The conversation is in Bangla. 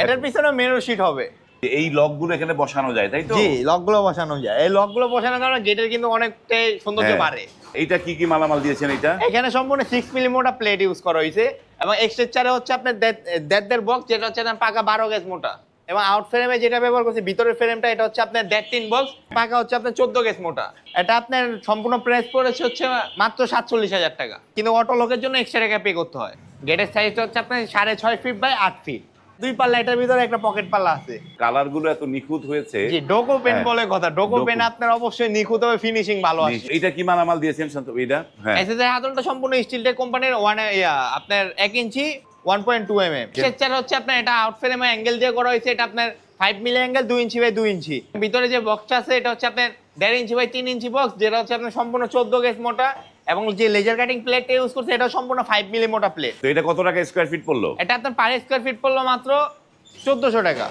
এটার পিছনে মেরো শিট হবে। এই লকগুলো এখানে বসানো যায় তাই তো? জি লকগুলো বসানো যায়। এই লকগুলো বসানোর কারণে গেটের কিন্তু অনেকটাই সৌন্দর্য হ্যাঁ। বাড়ে। এইটা কি কি মালামাল দিয়েছেন এটা এখানে সম্পূর্ণ সিক্স মিলি মোটা প্লেট ইউজ করা হয়েছে এবং এক্সট্রেচারে হচ্ছে আপনার দেড় দেড় বক্স যেটা হচ্ছে পাকা বারো গেজ মোটা। এবং আউট ফ্রেমে যেটা ব্যবহার করছি ভিতরের ফ্রেমটা এটা হচ্ছে আপনার দেড় তিন বক্স পাকা হচ্ছে আপনার চোদ্দ গেজ মোটা। এটা আপনার সম্পূর্ণ প্রাইস পড়েছে হচ্ছে মাত্র সাতচল্লিশ হাজার টাকা। কিন্তু অটো লোকের জন্য এক্সট্রা টাকা পে করতে হয়। গেটের সাইজটা হচ্ছে আপনার সাড়ে ছয় ফিট বাই আট ফিট দুই পাল্লা এটার ভিতরে একটা পকেট পাল্লা আছে। কালারগুলো এত নিখুঁত হয়েছে। জি ডোকো পেন হ্যাঁ। বলে কথা। ডোকো। পেন আপনার অবশ্যই নিখুঁত হবে ফিনিশিং ভালো আসে এইটা কি মালামাল দিয়েছেন শান্ত? এটা? হ্যাঁ। এসএসআই হাতলটা সম্পূর্ণ স্টিলটেক কোম্পানির ওয়ান আপনার এক inch one point two M M হচ্ছে আপনার এটা আউট ফ্রেমে অ্যাঙ্গেল দিয়ে করা হয়েছে এটা আপনার ফাইভ মিলি অ্যাঙ্গেল দুই ইঞ্চি বাই দুই ইঞ্চি। ভিতরে যে বক্সটা আছে এটা হচ্ছে আপনার দেড় ইঞ্চি বাই তিন ইঞ্চি বক্স যেটা হচ্ছে আপনার সম্পূর্ণ চোদ্দ গেজ মোটা। এবং যে লেজার কাটিং প্লেটটা ইউজ করছে এটা সম্পূর্ণ ফাইভ মিলি মোটা প্লেট তো এটা কত টাকা স্কোয়ার ফিট পড়ল? এটা আপনার পার স্কোয়ার ফিট পড়ল মাত্র চোদ্দশো টাকা।